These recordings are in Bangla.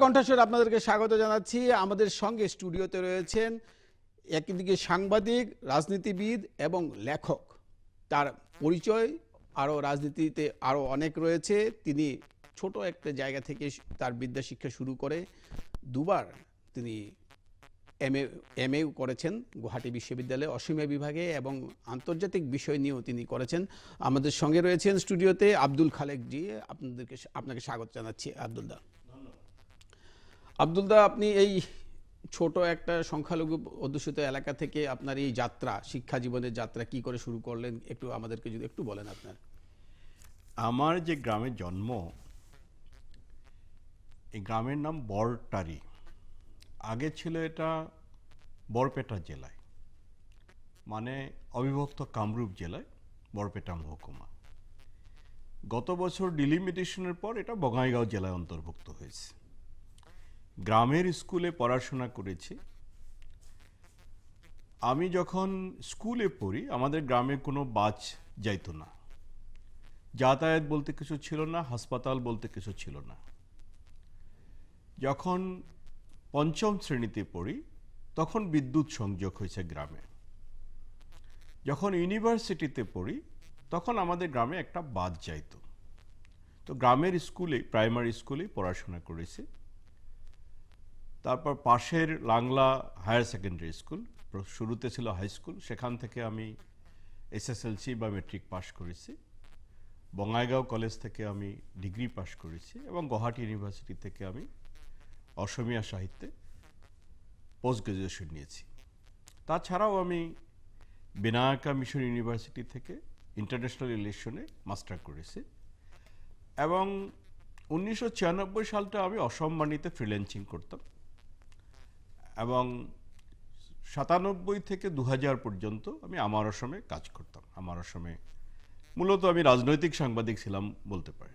কণ্ঠস্বর আপনাদেরকে স্বাগত জানাচ্ছি। আমাদের সঙ্গে স্টুডিওতে রয়েছেন একদিকে সাংবাদিক, রাজনীতিবিদ এবং লেখক। তার পরিচয় আরও রাজনীতিতে আরও অনেক রয়েছে। তিনি ছোট একটা জায়গা থেকে তার বিদ্যা শিক্ষা শুরু করে দুবার তিনি এম এম করেছেন গুয়াহাটি বিশ্ববিদ্যালয়ে অসীমা বিভাগে এবং আন্তর্জাতিক বিষয় নিয়েও তিনি করেছেন। আমাদের সঙ্গে রয়েছেন স্টুডিওতে আব্দুল খালেক জি। আপনাদেরকে আপনাকে স্বাগত জানাচ্ছি। আব্দুল দা আব্দুল দা, আপনি এই ছোট একটা সংখ্যালঘু অধ্যুষিত এলাকা থেকে আপনার এই যাত্রা, শিক্ষা জীবনের যাত্রা কি করে শুরু করলেন? একটু আমাদেরকে যদি একটু বলেন আপনার। আমার যে গ্রামে জন্ম, এই গ্রামের নাম বরটারি। আগে ছিল এটা বরপেটা জেলায়। মানে অবিভক্ত কামরূপ জেলায়, বরপেটা মহকুমা। গত বছর ডিলিমিটেশনের পর এটা বঙাইগাঁও জেলায় অন্তর্ভুক্ত হয়েছে। গ্রামের স্কুলে পড়াশোনা করেছি। আমি যখন স্কুলে পড়ি, আমাদের গ্রামে কোনো বাস যাইতো না। যাতায়াত বলতে কিছু ছিল না, হাসপাতাল বলতে কিছু ছিল না। যখন পঞ্চম শ্রেণীতে পড়ি, তখন বিদ্যুৎ সংযোগ হয়েছে গ্রামে। যখন ইউনিভার্সিটিতে পড়ি, তখন আমাদের গ্রামে একটা বাদ যাইতো। তো গ্রামের স্কুলে, প্রাইমারি স্কুলেই পড়াশোনা করেছি। তারপর পাশের লাংলা হায়ার সেকেন্ডারি স্কুল শুরুতে ছিল হাই স্কুল, সেখান থেকে আমি এসএসএলসি বা মেট্রিক পাশ করেছি। বঙ্গাইগাঁও কলেজ থেকে আমি ডিগ্রি পাশ করেছি এবং গুয়াহাটি ইউনিভার্সিটি থেকে আমি অসমিয়া সাহিত্যে পোস্ট গ্রাজুয়েশন নিয়েছি। তাছাড়াও আমি বিনায়কা মিশন ইউনিভার্সিটি থেকে ইন্টারন্যাশনাল রিলেশনে মাস্টার করেছি এবং উনিশশো ছিয়ানব্বই সালটা আমি অসম্মানিতে ফ্রিল্যান্সিং করতাম। এবং সাতানব্বই থেকে দু হাজার পর্যন্ত আমি আমার অসমে কাজ করতাম। আমার অসমে মূলত আমি রাজনৈতিক সাংবাদিক ছিলাম বলতে পারেন।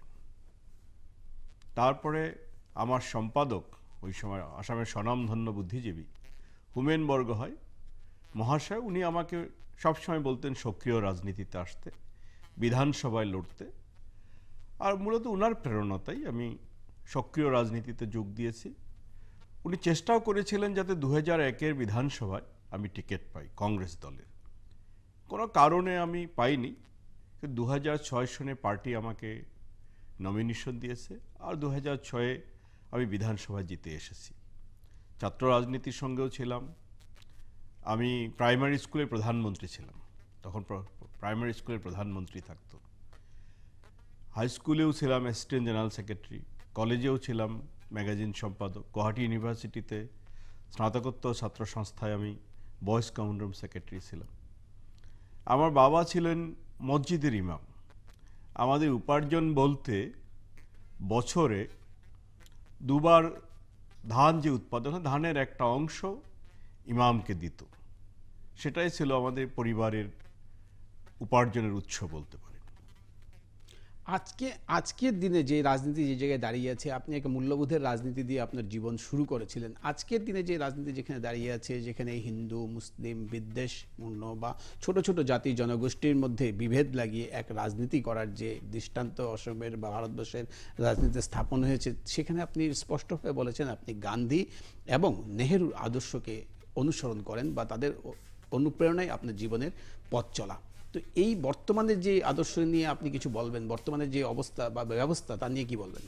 তারপরে আমার সম্পাদক, ওই সময় আসামের স্বনামধন্য বুদ্ধিজীবী হুমেন বর্গ হয়, মহাশয়, উনি আমাকে সবসময় বলতেন, সক্রিয় রাজনীতিতে আসতে, বিধানসভায় লড়তে। আর মূলত ওনার প্রেরণাতেই আমি সক্রিয় রাজনীতিতে যোগ দিয়েছি। উনি চেষ্টাও করেছিলেন যাতে দু হাজার একের বিধানসভায় আমি টিকিট পাই কংগ্রেস দলের। কোনো কারণে আমি পাইনি। দু সনে পার্টি আমাকে নমিনেশন দিয়েছে আর দু হাজার ছয়ে আমি বিধানসভায় জিতে এসেছি। ছাত্র রাজনীতির সঙ্গেও ছিলাম। আমি প্রাইমারি স্কুলের প্রধানমন্ত্রী ছিলাম। তখন প্রাইমারি স্কুলের প্রধানমন্ত্রী থাকতো। হাই স্কুলেও ছিলাম, অ্যাসিস্ট্যান্ট জেনারেল সেক্রেটারি। কলেজেও ছিলাম। ম্যাগাজিন সম্পাদক, গুয়াহাটি ইউনিভার্সিটিতে স্নাতকোত্তর ছাত্র সংস্থায় আমি বয়েজ কমন রুম সেক্রেটারি ছিলাম। আমার বাবা ছিলেন মসজিদের ইমাম। আমাদের উপার্জন বলতে বছরে দুবার ধান যে উৎপাদন হয়, ধানের একটা অংশ ইমামকে দিত। সেটাই ছিল আমাদের পরিবারের উপার্জনের উৎস বলতে পারেন আজকে, আজকের দিনে যে রাজনীতি যে জায়গায় দাঁড়িয়ে আছে, আপনি একটা মূল্যবোধের রাজনীতি দিয়ে আপনার জীবন শুরু করেছিলেন। আজকের দিনে যে রাজনীতি যেখানে দাঁড়িয়ে আছে, যেখানে হিন্দু, মুসলিম, বিদ্বেষ মূন্য বা ছোট ছোট জাতি জনগোষ্ঠীর মধ্যে বিভেদ লাগিয়ে এক রাজনীতি করার যে দৃষ্টান্ত অসমের বা ভারতবর্ষের রাজনীতি স্থাপন হয়েছে, সেখানে আপনি স্পষ্টভাবে বলেছেন, আপনি গান্ধী এবং নেহেরুর আদর্শকে অনুসরণ করেন বা তাদের অনুপ্রেরণায় আপনার জীবনের পথ চলা। তো এই বর্তমানে যে আদর্শ নিয়ে আপনি কিছু বলবেন, বর্তমানে যে অবস্থা বা ব্যবস্থা, তা নিয়ে কি বলবেন?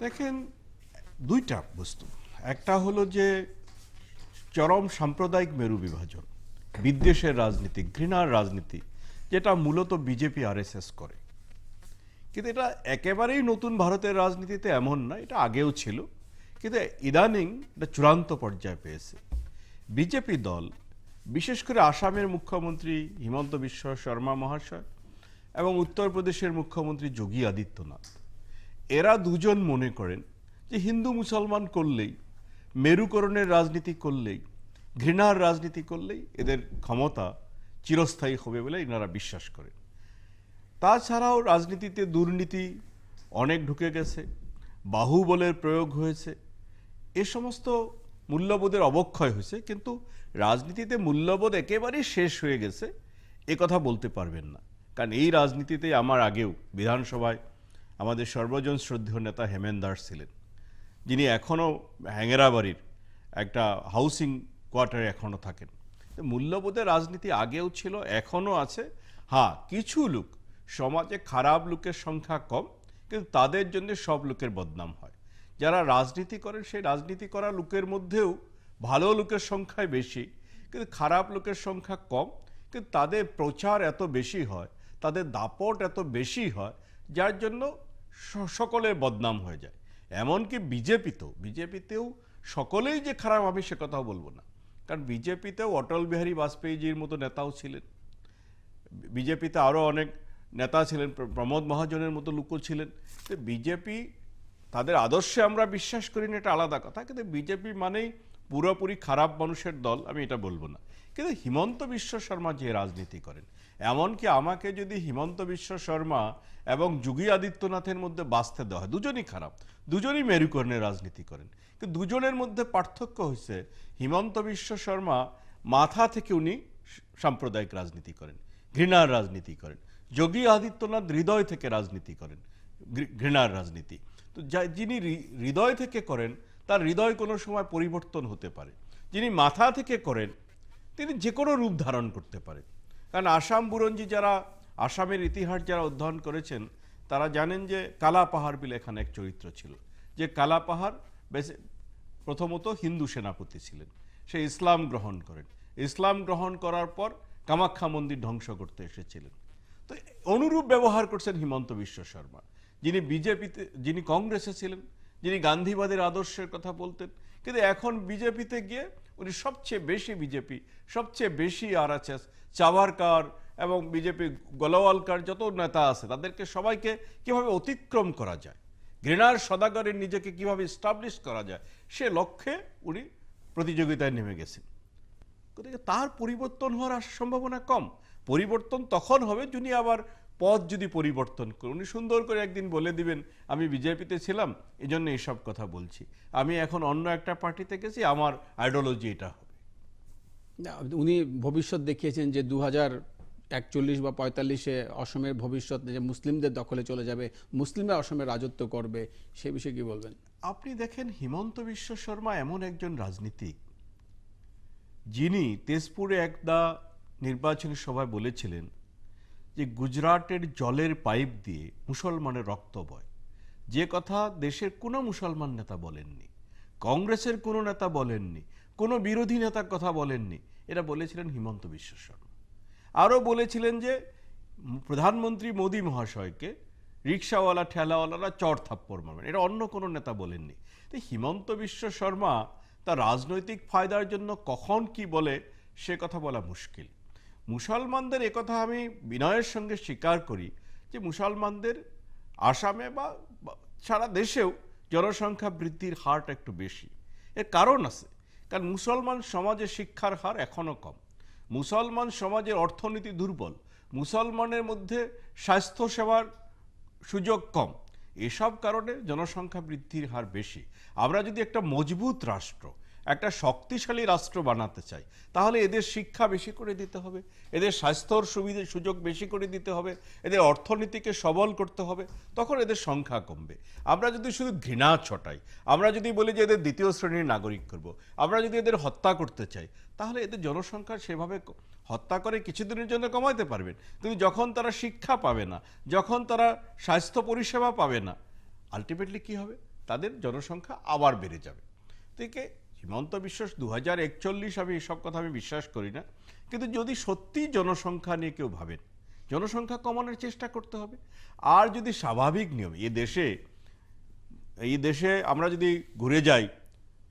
দেখেন, দুইটা বস্তু। একটা হলো যে চরম সাম্প্রদায়িক মেরু বিভাজন বিদ্বেষের রাজনীতি, ঘৃণার রাজনীতি, যেটা মূলত বিজেপি, আরএসএস করে। কিন্তু এটা একেবারেই নতুন ভারতের রাজনীতিতে এমন না, এটা আগেও ছিল। কিন্তু ইদানিং এটা চূড়ান্ত পর্যায়ে পেয়েছে। বিজেপি দল বিশেষ করে আসামের মুখ্যমন্ত্রী হিমন্ত বিশ্ব শর্মা মহাশয় এবং উত্তরপ্রদেশের মুখ্যমন্ত্রী যোগী আদিত্যনাথ। এরা দুজন মনে করেন যে হিন্দু মুসলমান করলেই, মেরুকরণের রাজনীতি করলেই, ঘৃণার রাজনীতি করলেই এদের ক্ষমতা চিরস্থায়ী হবে বলে এনারা বিশ্বাস করেন। তাছাড়াও রাজনীতিতে দুর্নীতি অনেক ঢুকে গেছে, বাহুবলের প্রয়োগ হয়েছে। এ সমস্ত মূল্যবোধের অবক্ষয় হয়েছে, কিন্তু রাজনীতিতে মূল্যবোধ একেবারেই শেষ হয়ে গেছে, এ কথা বলতে পারবেন না। কারণ এই রাজনীতিতে আমার আগেও বিধানসভায় আমাদের সর্বজন শ্রদ্ধেয় নেতা হেমেন দাস ছিলেন, যিনি এখনও হ্যাঙ্গেরাবাড়ির একটা হাউসিং কোয়ার্টারে এখনও থাকেন। মূল্যবোধের রাজনীতি আগেও ছিল, এখনও আছে। হ্যাঁ কিছু লোক, সমাজে খারাপ লোকের সংখ্যা কম, কিন্তু তাদের জন্য সব লোকের বদনাম হয়। যারা রাজনীতি করেন, সেই রাজনীতি করা লোকের মধ্যেও ভালো লোকের সংখ্যাই বেশি। কিন্তু খারাপ লোকের সংখ্যা কম। কিন্তু তাদের প্রচার এত বেশি হয়, তাদের দাপট এত বেশি হয়, যার জন্য সকলের বদনাম হয়ে যায়। এমনকি বিজেপিতেও বিজেপিতেও সকলেই যে খারাপ, আমি সে কথাও বলব না। কারণ বিজেপিতেও অটল বিহারী বাজপেয়ীজির মতো নেতাও ছিলেন। বিজেপিতে আরও অনেক নেতা ছিলেন প্রমোদ মহাজনের মতো লোকও ছিলেন। বিজেপি তাদের আদর্শে আমরা বিশ্বাস করি না, এটা আলাদা কথা। কিন্তু বিজেপি মানেই পুরোপুরি খারাপ মানুষের দল, আমি এটা বলব না। কিন্তু হিমন্ত বিশ্ব শর্মা যে রাজনীতি করেন, এমনকি আমাকে যদি হিমন্ত বিশ্ব শর্মা এবং যোগী আদিত্যনাথের মধ্যে বাঁচতে দেওয়া হয়, দুজনই খারাপ, দুজনই মেরুকর্ণের রাজনীতি করেন। কিন্তু দুজনের মধ্যে পার্থক্য হচ্ছে হিমন্ত বিশ্ব শর্মা মাথা থেকে উনি সাম্প্রদায়িক রাজনীতি করেন, ঘৃণার রাজনীতি করেন। যোগী আদিত্যনাথ হৃদয় থেকে রাজনীতি করেন ঘৃণার রাজনীতি। তো যা যিনি হৃদয় থেকে করেন, তার হৃদয় কোনো সময় পরিবর্তন হতে পারে। যিনি মাথা থেকে করেন, তিনি যে কোনো রূপ ধারণ করতে পারেন কারণ আসাম বুরঞ্জি যারা, আসামের ইতিহাস যারা অধ্যয়ন করেছেন, তারা জানেন যে কালা পাহাড় বিলে এখানে এক চরিত্র ছিল। যে কালা পাহাড় বেশি, প্রথমত হিন্দু সেনাপতি ছিলেন। সে ইসলাম গ্রহণ করেন। ইসলাম গ্রহণ করার পর কামাখ্যা মন্দির ধ্বংস করতে এসেছিলেন। তো অনুরূপ ব্যবহার করছেন হিমন্ত বিশ্ব শর্মা। যিনি বিজেপিতে, যিনি কংগ্রেসে ছিলেন, যিনি গান্ধীবাদের আদর্শের কথা বলতেন, কিন্তু এখন বিজেপিতে গিয়ে উনি সবচেয়ে বেশি বিজেপি, সবচেয়ে বেশি আরএসএস চাভারকার এবং বিজেপি গোলাওয়ালকার যত নেতা আছে, তাদেরকে সবাইকে কীভাবে অতিক্রম করা যায়, ঘৃণার সদাগরের নিজেকে কীভাবে স্টাবলিশ করা যায়, সে লক্ষ্যে উনি প্রতিযোগিতায় নেমে গেছেন। তার পরিবর্তন হওয়ার সম্ভাবনা কম। পরিবর্তন তখন হবে, যিনি আবার পথ যদি পরিবর্তন করেন উনি সুন্দর করে একদিন বলে দিবেন আমি বিজেপিতে ছিলাম এই জন্য এইসব কথা বলছি। আমি এখন অন্য একটা পার্টিতে গেছি আমার আইডিওলজি এটা হবে। উনি ভবিষ্যৎ দেখিয়েছেন যে দু হাজার একচল্লিশ বা পঁয়তাল্লিশে অসমের ভবিষ্যৎ যে মুসলিমদের দখলে চলে যাবে মুসলিমরা অসমের রাজত্ব করবে সে বিষয়ে কি বলবেন? আপনি দেখেন হিমন্ত বিশ্ব শর্মা এমন একজন রাজনীতিক যিনি তেজপুরে একটা নির্বাচনী সভায় বলেছিলেন যে গুজরাটের জলের পাইপ দিয়ে মুসলমানের রক্ত বয়। যে কথা দেশের কোনো মুসলমান নেতা বলেননি, কংগ্রেসের কোনো নেতা বলেননি, কোনো বিরোধী নেতার কথা বলেননি এটা বলেছিলেন হিমন্ত বিশ্ব শর্মা। আরও বলেছিলেন যে প্রধানমন্ত্রী মোদী মহাশয়কে রিক্সাওয়ালা, ঠেলাওয়ালারা চর থাপ্পড় মারবেন। এটা অন্য কোনো নেতা বলেননি। তো হিমন্ত বিশ্ব শর্মা তার রাজনৈতিক ফায়দার জন্য কখন কি বলে সে কথা বলা মুশকিল। মুসলমানদের একথা আমি বিনয়ের সঙ্গে স্বীকার করি যে মুসলমানদের আসামে বা সারা দেশেও জনসংখ্যা বৃদ্ধির হারটা একটু বেশি। এর কারণ আছে, কারণ মুসলমান সমাজে শিক্ষার হার এখনও কম। মুসলমান সমাজের অর্থনীতি দুর্বল, মুসলমানের মধ্যে স্বাস্থ্যসেবার সুযোগ কম। এসব কারণে জনসংখ্যা বৃদ্ধির হার বেশি। আমরা যদি একটা মজবুত রাষ্ট্র একটা শক্তিশালী রাষ্ট্র বানাতে চাই। তাহলে এদের শিক্ষা বেশি করে দিতে হবে, এদের স্বাস্থ্যর সুবিধে, সুযোগ বেশি করে দিতে হবে, এদের অর্থনীতিকে সবল করতে হবে, তখন এদের সংখ্যা কমবে। আমরা যদি শুধু ঘৃণা ছটাই, আমরা যদি বলি যে এদের দ্বিতীয় শ্রেণির নাগরিক করব, আমরা যদি এদের হত্যা করতে চাই, তাহলে এদের জনসংখ্যা সেভাবে হত্যা করে কিছুদিনের জন্য কমাইতে পারবেন। কিন্তু যখন তারা শিক্ষা পাবে না, যখন তারা স্বাস্থ্য পরিষেবা পাবে না আলটিমেটলি কি হবে? তাদের জনসংখ্যা আবার বেড়ে যাবে। থেকে হিমন্ত বিশ্বাস দু হাজার একচল্লিশ আমি এসব কথা আমি বিশ্বাস করি না। কিন্তু যদি সত্যি জনসংখ্যা নিয়ে কেউ ভাবেন, জনসংখ্যা কমানোর চেষ্টা করতে হবে। আর যদি স্বাভাবিক নিয়ম এ দেশে, এই দেশে আমরা যদি ঘুরে যাই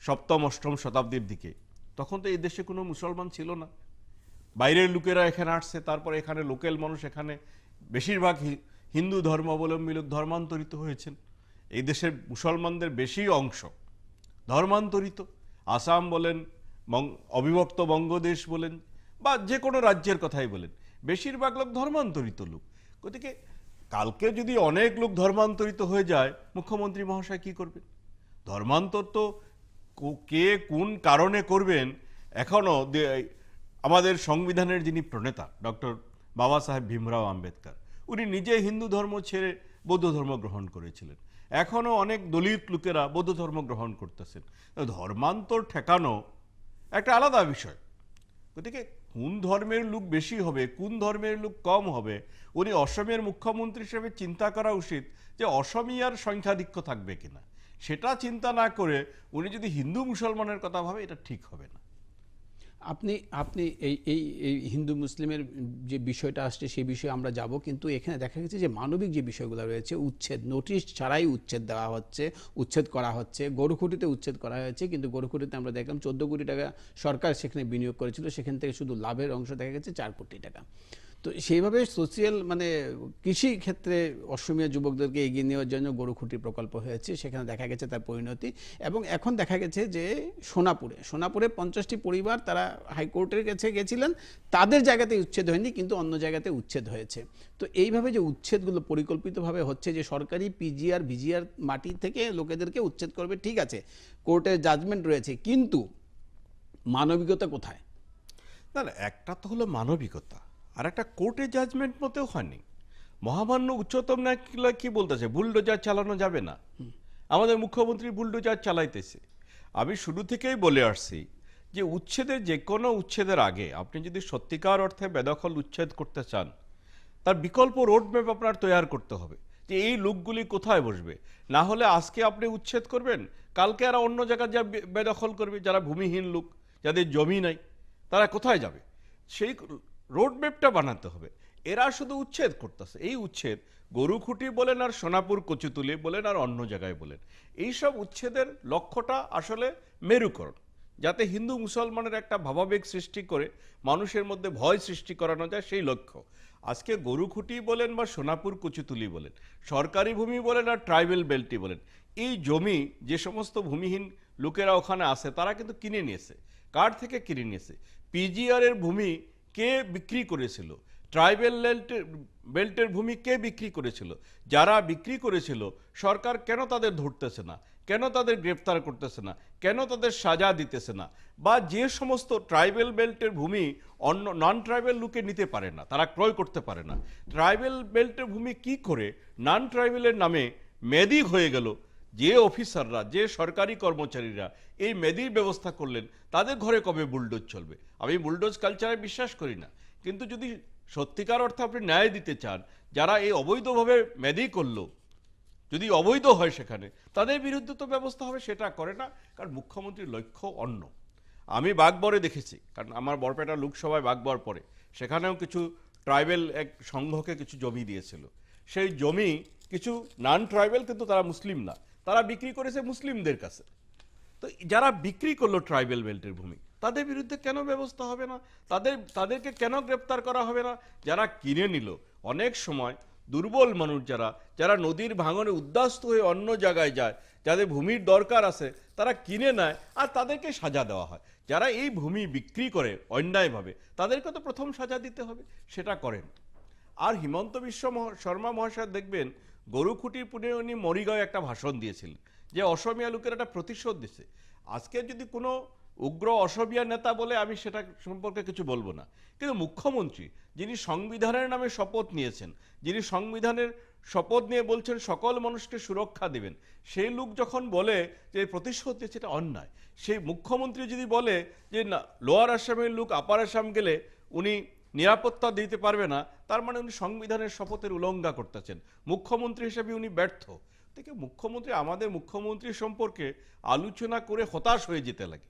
সপ্তম, অষ্টম শতাব্দীর দিকে, তখন তো এই দেশে কোনো মুসলমান ছিল না। বাইরের লোকেরা এখানে আসছে, তারপর এখানে লোকাল মানুষ, এখানে বেশিরভাগ হিন্দু ধর্মাবলম্বী লোক ধর্মান্তরিত হয়েছেন। এই দেশের মুসলমানদের বেশি অংশ ধর্মান্তরিত। আসাম বলেন অবিভক্ত বঙ্গদেশ বলেন, বা যে কোনো রাজ্যের কথাই বলেন, বেশিরভাগ লোক ধর্মান্তরিত লোক। গতিকে কালকে যদি অনেক লোক ধর্মান্তরিত হয়ে যায়, মুখ্যমন্ত্রী মহাশয় কি করবেন? ধর্মান্তর তো কে কোন কারণে করবেন, এখনও আমাদের সংবিধানের যিনি প্রণেতা, ডক্টর বাবা সাহেব ভীমরাও আম্বেদকর, উনি নিজে হিন্দু ধর্ম ছেড়ে বৌদ্ধ ধর্ম গ্রহণ করেছিলেন। এখনও অনেক দলিত লোকেরা বৌদ্ধ ধর্ম গ্রহণ করতেছেন। ধর্মান্তর ঠেকানো একটা আলাদা বিষয়। গতিকে কোন ধর্মের লোক বেশি হবে, কোন ধর্মের লোক কম হবে, উনি অসমের মুখ্যমন্ত্রী হিসেবে চিন্তা করা উচিত যে অসমিয়ার সংখ্যাধিক্য থাকবে কিনা। সেটা চিন্তা না করে উনি যদি হিন্দু মুসলমানের কথা ভাবে, এটা ঠিক হবে না। আপনি আপনি এই এই এই হিন্দু মুসলিমের যে বিষয়টা আসছে সেই বিষয়ে আমরা যাব, কিন্তু এখানে দেখা গেছে যে মানবিক যে বিষয়গুলো রয়েছে, উচ্ছেদ, নোটিশ ছাড়াই উচ্ছেদ দেওয়া হচ্ছে, উচ্ছেদ করা হচ্ছে গরুখুটিতে উচ্ছেদ করা হয়েছে, কিন্তু গরুখুটিতে আমরা দেখলাম চোদ্দ কোটি টাকা সরকার সেখানে বিনিয়োগ করেছিল, সেখান থেকে শুধু লাভের অংশ দেখা গেছে চার কোটি টাকা। তো সেইভাবে সোশিয়াল মানে কৃষি ক্ষেত্রে অসমীয়া যুবকদেরকে এগিয়ে নেওয়ার জন্য গরুখুটি প্রকল্প হয়েছে। সেখানে দেখা গেছে তার পরিণতি এবং এখন দেখা গেছে যে সোনাপুরে সোনাপুরে পঞ্চাশটি পরিবার তারা হাইকোর্টের কাছে গেছিলেন। তাদের জায়গাতে উচ্ছেদ হয়নি কিন্তু অন্য জায়গাতে উচ্ছেদ হয়েছে। তো এইভাবে যে উচ্ছেদগুলো পরিকল্পিতভাবে হচ্ছে যে সরকারি পিজিআর ভিজিআর মাটি থেকে লোকেদেরকে উচ্ছেদ করবে, ঠিক আছে কোর্টের জাজমেন্ট রয়েছে, কিন্তু মানবিকতা কোথায়? না না, একটা তো হলো মানবিকতা। আর একটা কোর্টে জাজমেন্ট মতেও হয়নি। মহামান্য উচ্চতম ন্যায়ালয় কি বলতেছে? বুলডোজার চালানো যাবে না। আমাদের মুখ্যমন্ত্রী বুলডোজার চালাইতেছে। আমি শুরু থেকেই বলে আসছি যে উচ্ছেদের যে কোনো উচ্ছেদের আগে আপনি যদি সত্যিকার অর্থে বেদখল উচ্ছেদ করতে চান, তার বিকল্প রোডম্যাপ আপনার তৈরি করতে হবে যে এই লোকগুলি কোথায় বসবে। না হলে আজকে আপনি উচ্ছেদ করবেন, কালকে আর অন্য জায়গায় যা বেদখল করবে, যারা ভূমিহীন লোক, যাদের জমি নাই, তারা কোথায় যাবে? সেই রোডম্যাপটা বানাতে হবে। এরা শুধু উচ্ছেদ করতেছে। এই উচ্ছেদ গরুখুটি বলেন আর সোনাপুর কচুতুলি বলেন আর অন্য জায়গায় বলেন। এইসব উচ্ছেদের লক্ষ্যটা আসলে মেরুকরণ। যাতে হিন্দু মুসলমানের একটা ভাবাবেগ সৃষ্টি করে, মানুষের মধ্যে ভয় সৃষ্টি করানো যায় সেই লক্ষ্য। আজকে গরুখুটি বলেন বা সোনাপুর কুচুতুলি বলেন, সরকারি ভূমি বলেন আর ট্রাইবেল বেল্টি বলেন, এই জমি যে সমস্ত ভূমিহীন লোকেরা ওখানে আছে, তারা কিন্তু কিনে নিয়েছে। কার থেকে কিনে নিয়েছে? পিজিআর এর ভূমি কে বিক্রি করেছিল? ট্রাইবেল বেল্টের ভূমি কে বিক্রি করেছিল? যারা বিক্রি করেছিল, সরকার কেন তাদের ধরতেছে না? কেন তাদের গ্রেপ্তার করতেছে না? কেন তাদের সাজা দিতেছে না? বা যে সমস্ত ট্রাইবেল বেল্টের ভূমি অন্য নন ট্রাইবেল লোকে নিতে পারে না, তারা ক্রয় করতে পারে না। ট্রাইবেল বেল্টের ভূমি কি করে? নন ট্রাইবেলের নামে মেদি হয়ে গেল। যে অফিসাররা, যে সরকারি কর্মচারীরা এই মেদির ব্যবস্থা করলেন, তাদের ঘরে কবে বুলডোজ চলবে? আমি বুলডোজ কালচারে বিশ্বাস করি না। কিন্তু যদি সত্যিকার অর্থে আপনি ন্যায় দিতে চান, যারা এই অবৈধভাবে মেদি করল, যদি অবৈধ হয় সেখানে, তাদের বিরুদ্ধে তো ব্যবস্থা হবে, সেটা করে না, কারণ মুখ্যমন্ত্রীর লক্ষ্য অন্য। আমি বাগবরে দেখেছি, কারণ আমার বরপেটা লোকসভায় বাগবর পড়ে, সেখানেও কিছু ট্রাইবেল এক সংঘকে কিছু জমি দিয়েছিল। সেই জমি কিছু নন ট্রাইবেল কিন্তু তারা মুসলিম না। তারা বিক্রি করেছে মুসলিমদের কাছে। তো যারা বিক্রি করল ট্রাইবেল বেল্টের ভূমি, তাদের বিরুদ্ধে কেন ব্যবস্থা হবে না? তাদের, তাদেরকে কেন গ্রেপ্তার করা হবে না? যারা কিনে নিল, অনেক সময় দুর্বল মানুষ যারা যারা নদীর ভাঙনে উদ্বাস্ত হয়ে অন্য জায়গায় যায়, যাদের ভূমির দরকার আছে, তারা কিনে নেয় আর তাদেরকে সাজা দেওয়া হয়। যারা এই ভূমি বিক্রি করে অন্যায়ভাবে, তাদেরকে তো প্রথম সাজা দিতে হবে, সেটা করেন। আর হিমন্ত বিশ্ব শর্মা মহাশয় দেখবেন গরুখুটির পুনে উনি মরিগাঁও একটা ভাষণ দিয়েছিলেন যে অসমিয়া লোকের একটা প্রতিশোধ দিছে আজকে যদি কোনো উগ্র অসমিয়া নেতা বলে আমি সেটা সম্পর্কে কিছু বলব না। কিন্তু মুখ্যমন্ত্রী যিনি সংবিধানের নামে শপথ নিয়েছেন, যিনি সংবিধানের শপথ নিয়ে বলছেন সকল মানুষকে সুরক্ষা দেবেন, সেই লোক যখন বলে যে প্রতিশোধ দিচ্ছে এটা অন্যায়। সেই মুখ্যমন্ত্রী যদি বলে যে না, লোয়ার আসামের লোক আপার আসাম গেলে উনি নিরাপত্তা দিতে পারবে না, তার মানে উনি সংবিধানের শপথের উলঙ্ঘা করতেছেন। মুখ্যমন্ত্রী হিসেবে উনি ব্যর্থ। থেকে মুখ্যমন্ত্রী, আমাদের মুখ্যমন্ত্রী সম্পর্কে আলোচনা করে হতাশ হয়ে যেতে লাগে।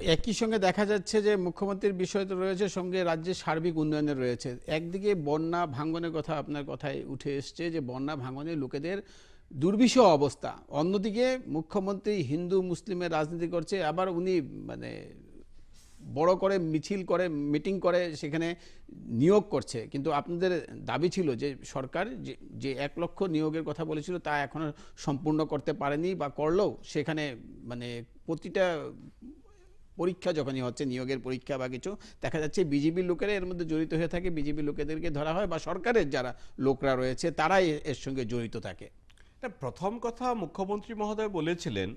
একই সঙ্গে দেখা যাচ্ছে যে মুখ্যমন্ত্রীর বিষয় তো রয়েছে, সঙ্গে রাজ্যের সার্বিক উন্নয়নের রয়েছে। একদিকে বন্যা ভাঙ্গনের কথা আপনার কথায় উঠে এসছে যে বন্যা ভাঙ্গনে লোকেদের দুর্বিষহ অবস্থা। অন্যদিকে মুখ্যমন্ত্রী হিন্দু, মুসলিমের রাজনীতি করছে, আবার উনি মানে বড় করে, মিছিল করে, মিটিং করে, সেখানে নিয়োগ করছে। কিন্তু আপনাদের দাবি ছিল যে সরকার যে এক লক্ষ নিয়োগের কথা বলেছিল তা এখনও সম্পূর্ণ করতে পারেনি বা করলেও সেখানে মানে প্রতিটা পরীক্ষা যখনই হচ্ছে, নিয়োগের পরীক্ষা বা কিছু, দেখা যাচ্ছে বিজেপির লোকেরা এর মধ্যে জড়িত হয়ে থাকে। বিজেপি লোকেদেরকে ধরা হয় বা সরকারের যারা লোকরা রয়েছে তারাই এর সঙ্গে জড়িত থাকে। প্রথম কথা মুখ্যমন্ত্রী মহোদয় বলেছিলেন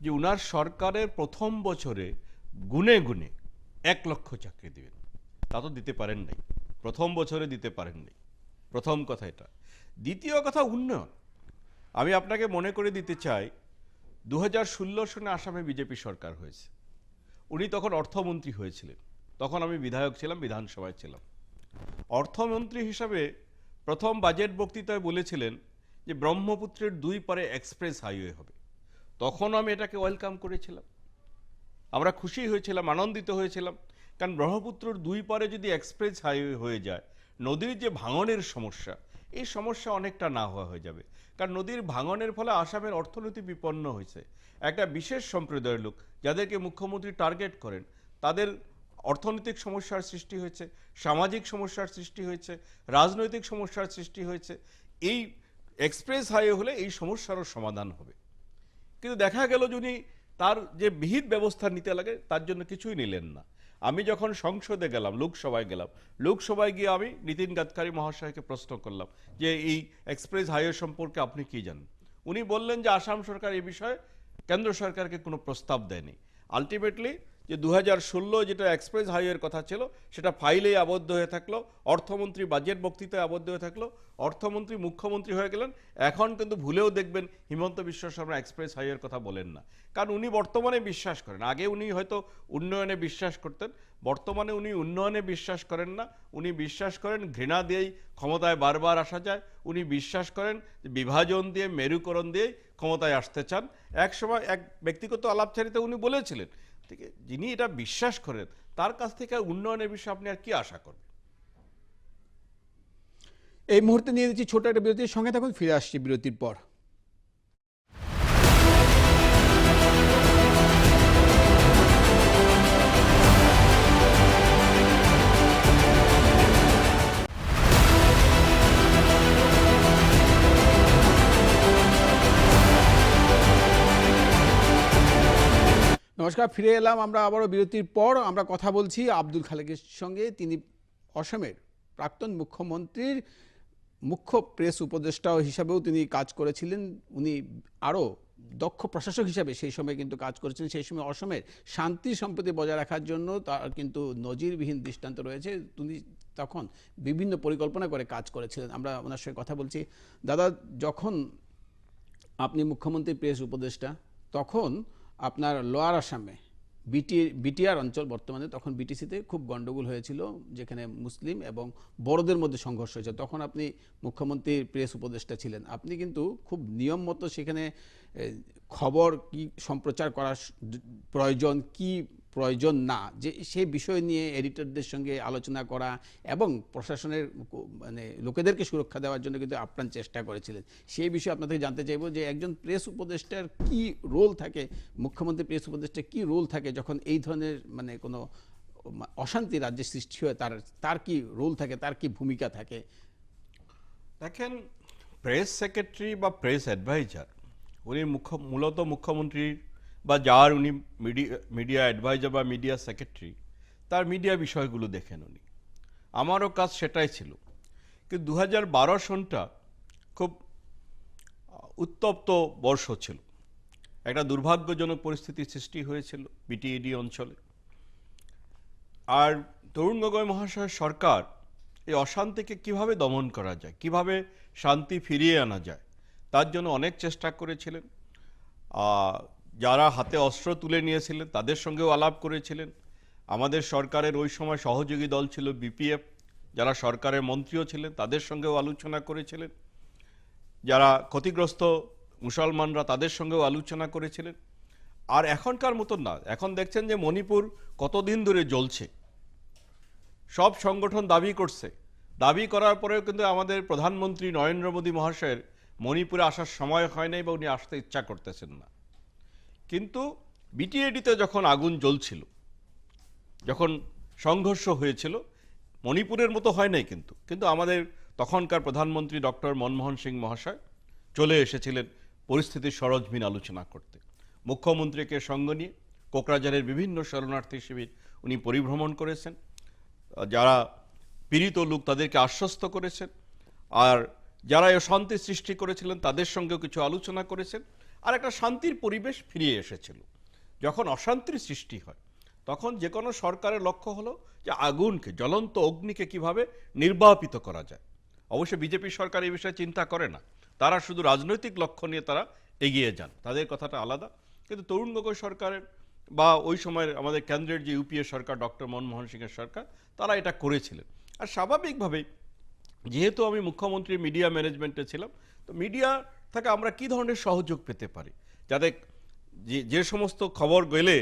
যে উনার সরকারের প্রথম বছরে গুনে গুনে এক লক্ষ চাকরি দিবেন। তা তো দিতে পারেন নাই। প্রথম বছরে দিতে পারেন নাই। প্রথম কথা এটা। দ্বিতীয় কথা উন্নয়ন। আমি আপনাকে মনে করে দিতে চাই দু হাজার ষোলো সনে আসামে বিজেপি সরকার হয়েছে। উনি তখন অর্থমন্ত্রী হয়েছিলেন। তখন আমি বিধায়ক ছিলাম, বিধানসভায় ছিলাম। অর্থমন্ত্রী হিসাবে প্রথম বাজেট বক্তৃতায় বলেছিলেন যে ব্রহ্মপুত্রের দুই পারে এক্সপ্রেস হাইওয়ে হবে। তখন আমি এটাকে ওয়েলকাম করেছিলাম। আমরা খুশি হয়েছিলাম, আনন্দিত হয়েছিলাম। কারণ ব্রহ্মপুত্রর দুই পারে যদি এক্সপ্রেস হাইওয়ে হয়ে যায়, নদীর যে ভাঙনের সমস্যা, এই সমস্যা অনেকটা না হওয়া হয়ে যাবে। কারণ নদীর ভাঙনের ফলে আসামের অর্থনীতি বিপন্ন হয়েছে। একটা বিশেষ সম্প্রদায়ের লোক, যাদেরকে মুখ্যমন্ত্রী টার্গেট করেন, তাদের অর্থনৈতিক সমস্যার সৃষ্টি হয়েছে, সামাজিক সমস্যার সৃষ্টি হয়েছে, রাজনৈতিক সমস্যার সৃষ্টি হয়েছে। এই এক্সপ্রেস হাইওয়ে হলে এই সমস্যারও সমাধান হবে। কিন্তু দেখা গেল যে উনি তার যে বিহিত ব্যবস্থা নিতে লাগে, তার জন্য কিছুই নিলেন না। আমি যখন সংসদে গেলাম, লোকসভায় গেলাম, লোকসভায় গিয়ে আমি নীতিন গাদকারী মহাশয়কে প্রশ্ন করলাম যে, এই এক্সপ্রেস হাইওয়ে সম্পর্কে আপনি কি জানেন? উনি বললেন যে, আসাম সরকার এ বিষয়ে কেন্দ্র সরকারকে কোনো প্রস্তাব দেয়নি। আলটিমেটলি যে দু হাজার ষোলো যেটা এক্সপ্রেস হাইওয়ের কথা ছিল, সেটা ফাইলে আবদ্ধ হয়ে থাকল, অর্থমন্ত্রী বাজেট বক্তৃতায় আবদ্ধ হয়ে থাকল, অর্থমন্ত্রী, মুখ্যমন্ত্রী হয়ে গেলেন। এখন কিন্তু ভুলেও দেখবেন হিমন্ত বিশ্ব শর্মা এক্সপ্রেস হাইওয়ের কথা বলেন না। কারণ উনি বর্তমানে বিশ্বাস করেন। আগে উনি হয়তো উন্নয়নে বিশ্বাস করতেন, বর্তমানে উনি উন্নয়নে বিশ্বাস করেন না। উনি বিশ্বাস করেন ঘৃণা দিয়েই ক্ষমতায় বারবার আসা যায়। উনি বিশ্বাস করেন বিভাজন দিয়ে, মেরুকরণ দিয়েই ক্ষমতায় আসতে চান। এক সময় এক ব্যক্তিগত আলাপচারিতে উনি বলেছিলেন থেকে। যিনি এটা বিশ্বাস করেন, তার কাছ থেকে উন্নয়নের বিষয়ে আপনি আর কি আশা করবেন? এই মুহূর্তে নিয়ে দিচ্ছি ছোট একটা বিরতির সঙ্গে থাকুন, ফিরে আসছি বিরতির পর। নমস্কার, ফিরে এলাম আমরা আবারও বিরতির পর। আমরা কথা বলছি আব্দুল খালেকের সঙ্গে। তিনি অসমের প্রাক্তন মুখ্যমন্ত্রীর মুখ্য প্রেস উপদেষ্টা হিসাবেও তিনি কাজ করেছিলেন। উনি আরও দক্ষ প্রশাসক হিসাবে সেই সময় কিন্তু কাজ করেছেন সেই সময় অসমের শান্তি সম্প্রতি বজায় রাখার জন্য তার কিন্তু নজিরবিহীন দৃষ্টান্ত রয়েছে। তিনি তখন বিভিন্ন পরিকল্পনা করে কাজ করেছিলেন। আমরা ওনার সঙ্গে কথা বলছি। দাদা, যখন আপনি মুখ্যমন্ত্রী, প্রেস উপদেষ্টা, তখন আপনার লোয়ার আসামে, বিটি, বিটিআর অঞ্চল বর্তমানে তখন বিটিসিতে খুব গণ্ডগোল হয়েছিল, যেখানে মুসলিম এবং বড়দের মধ্যে সংঘর্ষ হয়েছে। তখন আপনি মুখ্যমন্ত্রীর প্রেস উপদেষ্টা ছিলেন। আপনি কিন্তু খুব নিয়ম মতো সেখানে খবর কি সম্প্রচার করার প্রয়োজন, কি প্রয়োজন না। যে সেই বিষয় নিয়ে এডিটরদের সঙ্গে আলোচনা করা এবং প্রশাসনের মানে লোকেদেরকে সুরক্ষা দেওয়ার জন্য কিন্তু আপ্রাণ চেষ্টা করেছিলেন। সেই বিষয়ে আপনার থেকে জানতে চাইব যে একজন প্রেস উপদেষ্টার কি রোল থাকে, মুখ্যমন্ত্রী প্রেস উপদেষ্টার কি রোল থাকে যখন এই ধরনের মানে কোনো অশান্তি রাজ্যে সৃষ্টি হয়, তার তার কি রোল থাকে, তার কি ভূমিকা থাকে? দেখেন, প্রেস সেক্রেটারি বা প্রেস অ্যাডভাইজার, উনি মুখ্য, মূলত মুখ্যমন্ত্রীর বা যার উনি মিডিয়া মিডিয়া অ্যাডভাইজার বা মিডিয়া সেক্রেটারি, তার মিডিয়া বিষয়গুলো দেখেন উনি। আমারও কাজ সেটাই ছিল। কিন্তু দু হাজার বারো সনটা খুব উত্তপ্ত বর্ষ ছিল। একটা দুর্ভাগ্যজনক পরিস্থিতির সৃষ্টি হয়েছিল বিটিএডি অঞ্চলে। আর তরুণ গগৈ মহাশয়ের সরকার এই অশান্তিকে কীভাবে দমন করা যায়, কীভাবে শান্তি ফিরিয়ে আনা যায়, তার জন্য অনেক চেষ্টা করেছিলেন। যারা হাতে অস্ত্র তুলে নিয়েছিলেন, তাদের সঙ্গেও আলাপ করেছিলেন। আমাদের সরকারের ওই সময় সহযোগী দল ছিল বিপিএফ। যারা সরকারের মন্ত্রীও ছিলেন, তাদের সঙ্গেও আলোচনা করেছিলেন। যারা ক্ষতিগ্রস্ত মুসলমানরা, তাদের সঙ্গেও আলোচনা করেছিলেন। আর এখনকার মতন না। এখন দেখছেন যে মণিপুর কতদিন ধরে জ্বলছে। সব সংগঠন দাবি করছে। দাবি করার পরেও কিন্তু আমাদের প্রধানমন্ত্রী নরেন্দ্র মোদী মহাশয়ের মণিপুরে আসার সময় হয় নাই বা উনি আসতে ইচ্ছা করতেছেন না। কিন্তু বিটিএডিতে যখন আগুন জ্বলছিল, যখন সংঘর্ষ হয়েছিল, মণিপুরের মতো হয় নাই কিন্তু। কিন্তু আমাদের তখনকার প্রধানমন্ত্রী ডক্টর মনমোহন সিং মহাশয় চলে এসেছিলেন পরিস্থিতির সরজমিন আলোচনা করতে। মুখ্যমন্ত্রীকে সঙ্গ নিয়ে কোকরাঝারের বিভিন্ন শরণার্থী শিবির উনি পরিভ্রমণ করেছেন। যারা পীড়িত লোক তাদেরকে আশ্বস্ত করেছেন। আর যারা এই শান্তি সৃষ্টি করেছিলেন তাদের সঙ্গেও কিছু আলোচনা করেছেন। আর একটা শান্তির পরিবেশ ফিরিয়ে এসেছিল। যখন অশান্তির সৃষ্টি হয়, তখন যে কোনো সরকারের লক্ষ্য হলো যে আগুনকে, জ্বলন্ত অগ্নিকে কীভাবে নির্বাপিত করা যায়। অবশ্য বিজেপি সরকার এই বিষয়ে চিন্তা করে না। তারা শুধু রাজনৈতিক লক্ষ্য নিয়ে তারা এগিয়ে যান। তাদের কথাটা আলাদা। কিন্তু তরুণ গগৈ সরকারের বা ওই সময়ের আমাদের কেন্দ্রের যে ইউপিএ সরকার, ডক্টর মনমোহন সিংয়ের সরকার, তারা এটা করেছিলেন। আর স্বাভাবিকভাবেই, যেহেতু আমি মুখ্যমন্ত্রী, মিডিয়া ম্যানেজমেন্টে ছিলাম, তো মিডিয়া থেকে আমরা কি ধরনের সহযোগ পেতে পারি? যাতে যে যে সমস্ত খবর গেলে,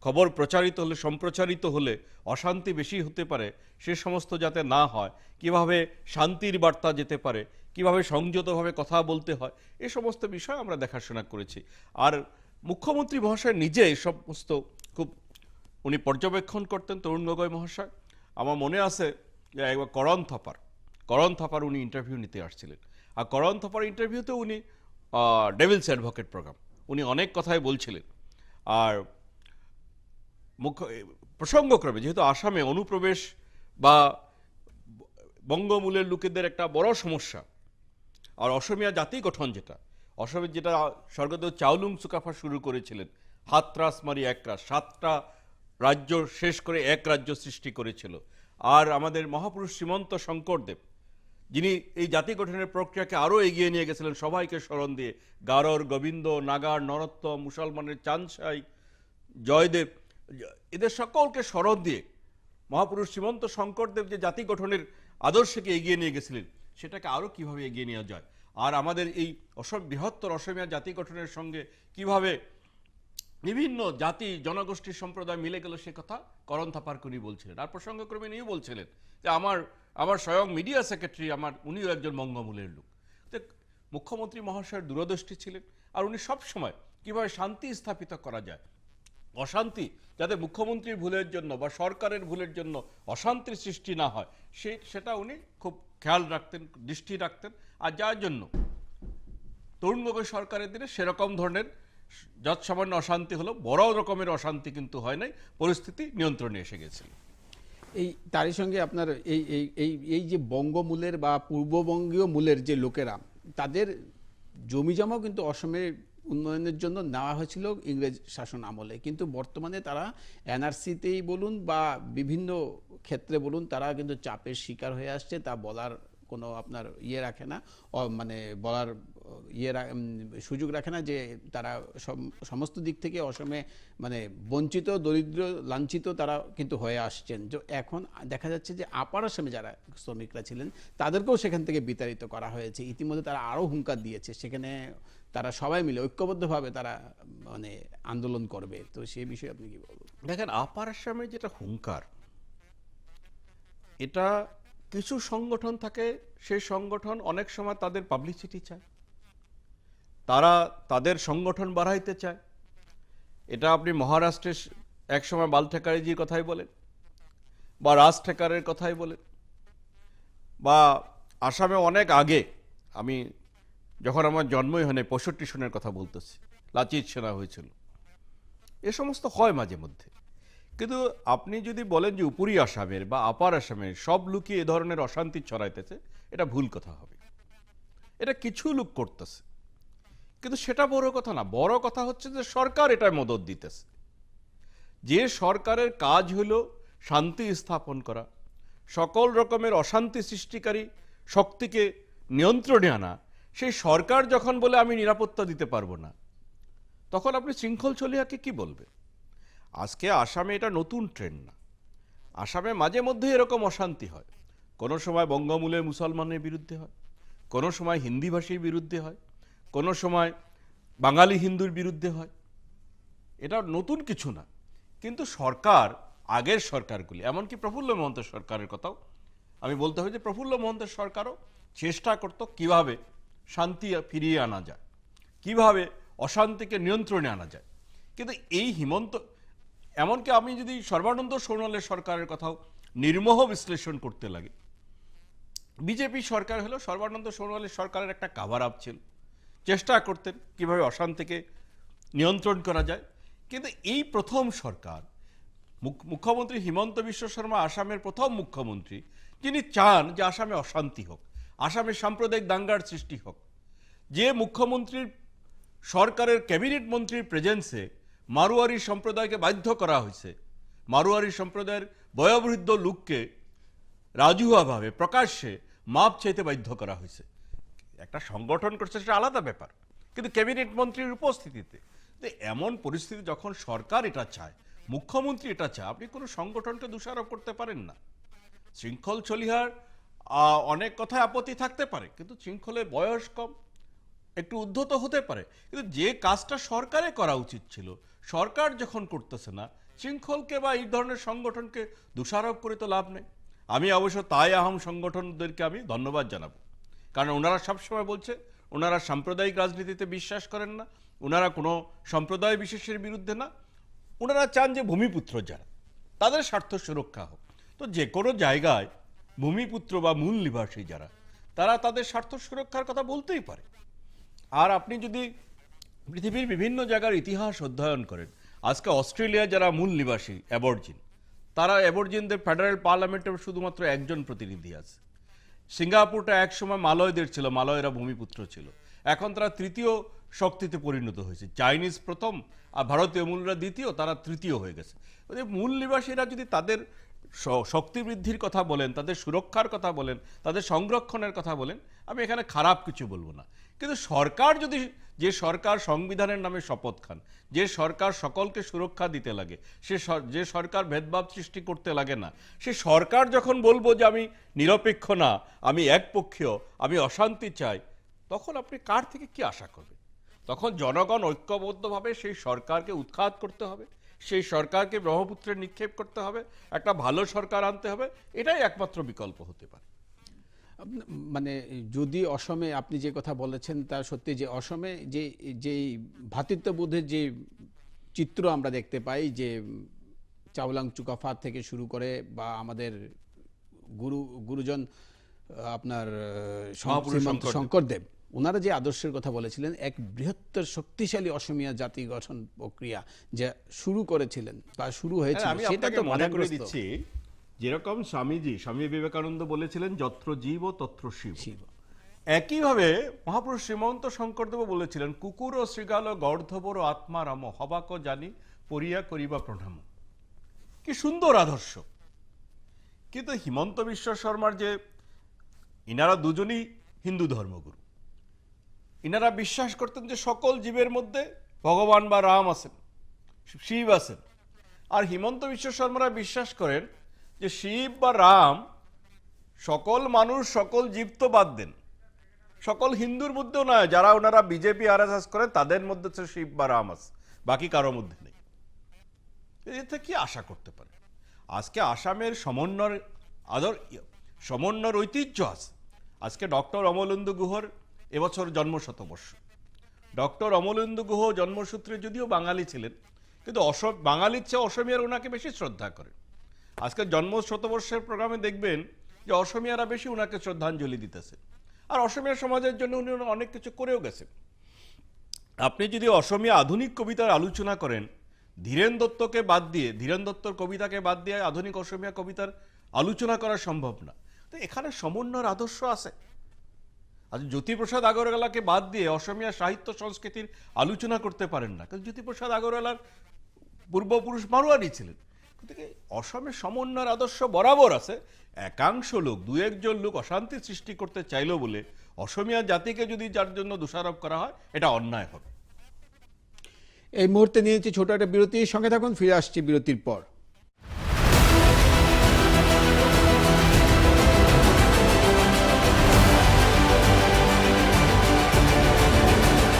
খবর প্রচারিত হলে, সম্প্রচারিত হলে অশান্তি বেশি হতে পারে, সে সমস্ত যাতে না হয়, কীভাবে শান্তির বার্তা যেতে পারে, কীভাবে সংযতভাবে কথা বলতে হয়, এ সমস্ত বিষয় আমরা দেখাশোনা করেছি। আর মুখ্যমন্ত্রী মহাশয় নিজে এই সমস্ত খুব, উনি পর্যবেক্ষণ করতেন তরুণ গগৈ মহাশয়। আমার মনে আছে যে, একবার করণ থপার করণ থপার উনি ইন্টারভিউ নিতে আসছিলেন। আর করণ থপার ইন্টারভিউতে উনি ডেভিলস অ্যাডভোকেট প্রোগ্রাম উনি অনেক কথাই বলছিলেন। আর মুখ্য প্রসঙ্গক্রমে, যেহেতু আসামে অনুপ্রবেশ বা বঙ্গমূলের লোকেদের একটা বড় সমস্যা, আর অসমিয়া জাতি গঠন যেটা অসমের যেটা স্বর্গদেব চাউলুং সুকাফা শুরু করেছিলেন হাতরাস মারি একরাস সাতটা রাজ্য শেষ করে এক রাজ্য সৃষ্টি করেছিল। আর আমাদের মহাপুরুষ শ্রীমন্ত শঙ্করদেব যিনি এই জাতি গঠনের প্রক্রিয়াকে আরও এগিয়ে নিয়ে গেছিলেন, সবাইকে স্মরণ দিয়ে গারর, গোবিন্দ, নাগার, নরোত্তম, মুসলমানের চানসাই, জয়দেব, এদের সকলকে স্মরণ দিয়ে মহাপুরুষ শ্রীমন্ত শঙ্করদেব যে জাতি গঠনের আদর্শকে এগিয়ে নিয়ে গেছিলেন, সেটাকে আরও কীভাবে এগিয়ে নেওয়া যায়? আর আমাদের এই অসম, বৃহত্তর অসমিয়া জাতি গঠনের সঙ্গে কীভাবে বিভিন্ন জাতি জনগোষ্ঠী সম্প্রদায় মিলে গেল, সে কথা করণ থাপার উনি বলছিলেন। আর প্রসঙ্গক্রমে নিয়ে বলছিলেন যে, আমার আমার স্বয়ং মিডিয়া সেক্রেটারি আমার, উনিও একজন বঙ্গমূলের লোক। মুখ্যমন্ত্রী মহাশয়ের দূরদৃষ্টি ছিলেন, আর উনি সব সময় কীভাবে শান্তি স্থাপিত করা যায়, অশান্তি যাতে মুখ্যমন্ত্রীর ভুলের জন্য বা সরকারের ভুলের জন্য অশান্তির সৃষ্টি না হয়, সে, সেটা উনি খুব খেয়াল রাখতেন, দৃষ্টি রাখতেন। আর যার জন্য তরুণ গগৈ সরকারের দিনে সেরকম ধরনের যৎসামান্য অশান্তি হলো, বড় রকমের অশান্তি কিন্তু হয় নাই, পরিস্থিতি নিয়ন্ত্রণে এসে গেছিল। এই তারই সঙ্গে আপনার এই এই এই যে বঙ্গমূলের বা পূর্ববঙ্গীয় মূলের যে লোকেরা, তাদের জমি জমাও কিন্তু অসমের উন্নয়নের জন্য নেওয়া হয়েছিল ইংরেজ শাসন আমলে। কিন্তু বর্তমানে তারা এনআরসিতেই বলুন বা বিভিন্ন ক্ষেত্রে বলুন, তারা কিন্তু চাপের শিকার হয়ে আসছে। তা বলার কোনো আপনার ইয়ে রাখে না। মানে বলার ইয়ে সুযোগ রাখে না যে তারা সমস্ত দিক থেকে অসমে মানে বঞ্চিত, দরিদ্র, লাঞ্ছিত তারা কিন্তু হয়ে আসছেন। যে এখন দেখা যাচ্ছে যে আপার আসামে যারা শ্রমিকরা ছিলেন, তাদেরকেও সেখান থেকে বিতাড়িত করা হয়েছে। ইতিমধ্যে তারা আরও হুঙ্কার দিয়েছে। সেখানে তারা সবাই মিলে ঐক্যবদ্ধভাবে তারা মানে আন্দোলন করবে। তো সেই বিষয়ে আপনি কি বলবেন? দেখেন, আপার আসামে যেটা হুঙ্কার, এটা কিছু সংগঠন থাকে সেই সংগঠন অনেক সময় তাদের পাবলিসিটি চায়। তারা তাদের সংগঠন বাড়াইতে চায়। এটা আপনি মহারাষ্ট্রের একসময় বাল ঠেকারিজির কথাই বলেন, বা রাজ ঠেকারের কথাই বলেন, বা আসামে অনেক আগে আমি যখন আমার জন্মই হয়নি, পঁয়ষট্টি সনের কথা বলতেছি, লাচিত সেনা হয়েছিল। এ সমস্ত হয় মাঝে মধ্যে। কিন্তু আপনি যদি বলেন যে উপরি আসামের বা আপার আসামের সব লোকই এ ধরনের অশান্তি ছড়াইতেছে, এটা ভুল কথা হবে। এটা কিছু লোক করতেছে। কিন্তু সেটা বড় কথা না, বড় কথা হচ্ছে যে সরকার এটায় মদত দিতেছে। যে সরকারের কাজ হলো শান্তি স্থাপন করা, সকল রকমের অশান্তি সৃষ্টিকারী শক্তিকে নিয়ন্ত্রণে আনা, সেই সরকার যখন বলে আমি নিরাপত্তা দিতে পারব না, তখন আপনি শৃঙ্খল চলিয়াকে কি বলবেন? আজকে আসামে এটা নতুন ট্রেন্ড না। আসামে মাঝে মধ্যে এরকম অশান্তি হয়। কোনো সময় বঙ্গমূলের মুসলমানের বিরুদ্ধে হয়, কোনো সময় হিন্দিভাষীর বিরুদ্ধে হয়। কোনো সময় বাঙালি হিন্দুর বিরুদ্ধে হয়। এটা নতুন কিছু না। কিন্তু সরকার, আগের সরকারগুলি, এমনকি প্রফুল্ল মহন্ত সরকারের কথাও আমি বলতে হয় যে প্রফুল্ল মহন্তের সরকারও চেষ্টা করত কীভাবে শান্তি ফিরিয়ে আনা যায়, কীভাবে অশান্তিকে নিয়ন্ত্রণে আনা যায়। কিন্তু এই হিমন্ত, এমনকি আমি যদি সর্বানন্দ সোনোয়ালের সরকারের কথাও নির্মোহ বিশ্লেষণ করতে লাগে, বিজেপি সরকার হলো সর্বানন্দ সোনোয়ালের সরকারের একটা কাভার আপ ছিল। চেষ্টা করতেন কীভাবে অশান্তিকে নিয়ন্ত্রণ করা যায়। কিন্তু এই প্রথম সরকার, মুখ- মুখ্যমন্ত্রী হিমন্ত বিশ্ব শর্মা আসামের প্রথম মুখ্যমন্ত্রী যিনি চান যে আসামে অশান্তি হোক আসামে সাম্প্রদায়িক দাঙ্গার সৃষ্টি হোক। যে মুখ্যমন্ত্রীর, সরকারের ক্যাবিনেট মন্ত্রীর প্রেজেন্সে মারোয়ারি সম্প্রদায়কে বাধ্য করা হয়েছে, মারোয়ারি সম্প্রদায়ের বয়োবৃদ্ধ লোককে রাজুয়াভাবে প্রকাশ্যে মাপ চাইতে বাধ্য করা হয়েছে। একটা সংগঠন করছে সেটা আলাদা ব্যাপার। কিন্তু ক্যাবিনেট মন্ত্রীর উপস্থিতিতে এমন পরিস্থিতি যখন সরকার এটা চায়, মুখ্যমন্ত্রী এটা চায়, আপনি কোনো সংগঠনকে দোষারোপ করতে পারেন না। শৃঙ্খল চলিহার অনেক কথায় আপত্তি থাকতে পারে, কিন্তু শৃঙ্খলের বয়স কম, একটু উদ্ধত হতে পারে। কিন্তু যে কাজটা সরকারে করা উচিত ছিল, সরকার যখন করতেছে না, শৃঙ্খলকে বা এই ধরনের সংগঠনকে দোষারোপ করে তো লাভ নেই। আমি অবশ্য তাই আহম সংগঠনদেরকে আমি ধন্যবাদ জানাব। কারণ ওনারা সবসময় বলছে, ওনারা সাম্প্রদায়িক রাজনীতিতে বিশ্বাস করেন না, ওনারা কোনো সম্প্রদায় বিশেষের বিরুদ্ধে না। ওনারা চান যে ভূমিপুত্র যারা, তাদের স্বার্থ সুরক্ষা হোক। তো যে কোনো জায়গায় ভূমিপুত্র বা মূল নিবাসী যারা, তারা তাদের স্বার্থ সুরক্ষার কথা বলতেই পারে। আর আপনি যদি পৃথিবীর বিভিন্ন জায়গার ইতিহাস অধ্যয়ন করেন, আজকে অস্ট্রেলিয়া যারা মূল নিবাসী অ্যাবর্জিন তারা অ্যাবরজিনদের ফেডারেল পার্লামেন্টের শুধুমাত্র একজন প্রতিনিধি আছে। সিঙ্গাপুরটা একসময় মালয়দের ছিল, মালয়েরা ভূমিপুত্র ছিল। এখন তারা তৃতীয় শক্তিতে পরিণত হয়েছে। চাইনিজ প্রথম আর ভারতীয় মূলরা দ্বিতীয়, তারা তৃতীয় হয়ে গেছে। মূল নিবাসীরা যদি তাদের শক্তি বৃদ্ধির কথা বলেন, তাদের সুরক্ষার কথা বলেন, তাদের সংরক্ষণের কথা বলেন, আমি এখানে খারাপ কিছু বলব না। কিন্তু সরকার যদি যে সরকার সংবিধানের নামে শপথ খান, যে সরকার সকলকে সুরক্ষা দিতে লাগে, সে যে সরকার ভেদভাব সৃষ্টি করতে লাগে না, সে সরকার যখন বলব যে আমি নিরপেক্ষ না, আমি একপক্ষীয়, আমি অশান্তি চাই, তখন আপনি কার থেকে কি আশা করবেন? তখন জনগণ ঐক্যবদ্ধভাবে সেই সরকারকে উৎখাত করতে হবে, সেই সরকারকে ব্রহ্মপুত্রে নিক্ষেপ করতে হবে, একটা ভালো সরকার আনতে হবে, এটাই একমাত্র বিকল্প হতে পারে। মানে যদি অসমে আপনি যে কথা বলেছেন তা সত্যি যে অসমে যে যেই ভ্রাতৃত্ববোধের যে চিত্র আমরা দেখতে পাই যে চাওলাং চুকাফা থেকে শুরু করে বা আমাদের গুরু গুরুজন আপনার শঙ্করদেব। ওনারা যে আদর্শের কথা বলেছিলেন এক বৃহত্তর শক্তিশালী অসমিয়া জাতি গঠন প্রক্রিয়া যা শুরু করেছিলেন বা শুরু হ্যাঁ, সেটা তো মনে করে বাধাগ্রস্ত দিচ্ছি যেরকম স্বামীজি স্বামী বিবেকানন্দ বলেছিলেন যত্র জীব তত্র শিব। শিব। একইভাবে মহাপুরুষ শ্রীমন্ত শঙ্করদেব বলেছিলেন কুকুর ও শৃগাল গর্ধবর আত্মারাম হবাক জানি পরিয়া করিবা প্রণাম। কি সুন্দর আদর্শ। কিন্তু হিমন্ত বিশ্ব শর্মার যে ইনারা দুজনই হিন্দু ধর্মগুরু। ইনারা বিশ্বাস করতেন যে সকল জীবের মধ্যে ভগবান বা রাম আছেন শিব আছেন। আর হিমন্ত বিশ্ব শর্মারা বিশ্বাস করেন যে শিব বা রাম সকল মানুষ, সকল জীব তো বাদ দেন। সকল হিন্দুর মধ্যেও নয়, যারা ওনারা বিজেপি আর করেন তাদের মধ্যে হচ্ছে শিব বা রাম আছে, বাকি কারও মধ্যে নেই। এতে কি আশা করতে পারে? আজকে আসামের সমন্বয়ের আদর সমন্বয়ের ঐতিহ্য আছে। আজকে ডক্টর অমলেন্দু গুহর এবছর জন্ম শতবর্ষ ডক্টর অমলেন্দু গুহ জন্মসূত্রে যদিও বাঙালি ছিলেন, কিন্তু অসম, বাঙালির চেয়ে অসমিয়ার ওনাকে বেশি শ্রদ্ধা করেন। আজকে জন্ম শতবর্ষের প্রোগ্রামে দেখবেন যে অসমিয়ারা বেশি ওনাকে শ্রদ্ধাঞ্জলি দিতেছে। আর অসমিয়া সমাজের জন্য উনি অনেক কিছু করেও গেছেন। আপনি যদি অসমীয়া আধুনিক কবিতার আলোচনা করেন, ধীরেন দত্তকে বাদ দিয়ে, ধীরেন দত্তর কবিতাকে বাদ দিয়ে আধুনিক অসমীয়া কবিতার আলোচনা করা সম্ভব না। তো এখানে সমন্বয়ের আদর্শ আছে। আজ জ্যোতিপ্রসাদ আগরওয়ালাকে বাদ দিয়ে অসমীয়া সাহিত্য সংস্কৃতির আলোচনা করতে পারেন না। কিন্তু জ্যোতিপ্রসাদ আগরওয়ালার পূর্বপুরুষ মারোয়ারি ছিলেন। কিন্তু কি অসমের সমন্বয়ের আদর্শ বরাবর আছে। একাংশ লোক দু একজন লোক অশান্তি সৃষ্টি করতে চাইলো বলে অসমীয়া জাতিকে যদি যার জন্য দোষারোপ করা হয়, এটা অন্যায় হবে। এই মুহূর্তে নিয়েছি ছোট একটা বিরতির, সঙ্গে থাকুন, ফিরে আসছি বিরতির পর।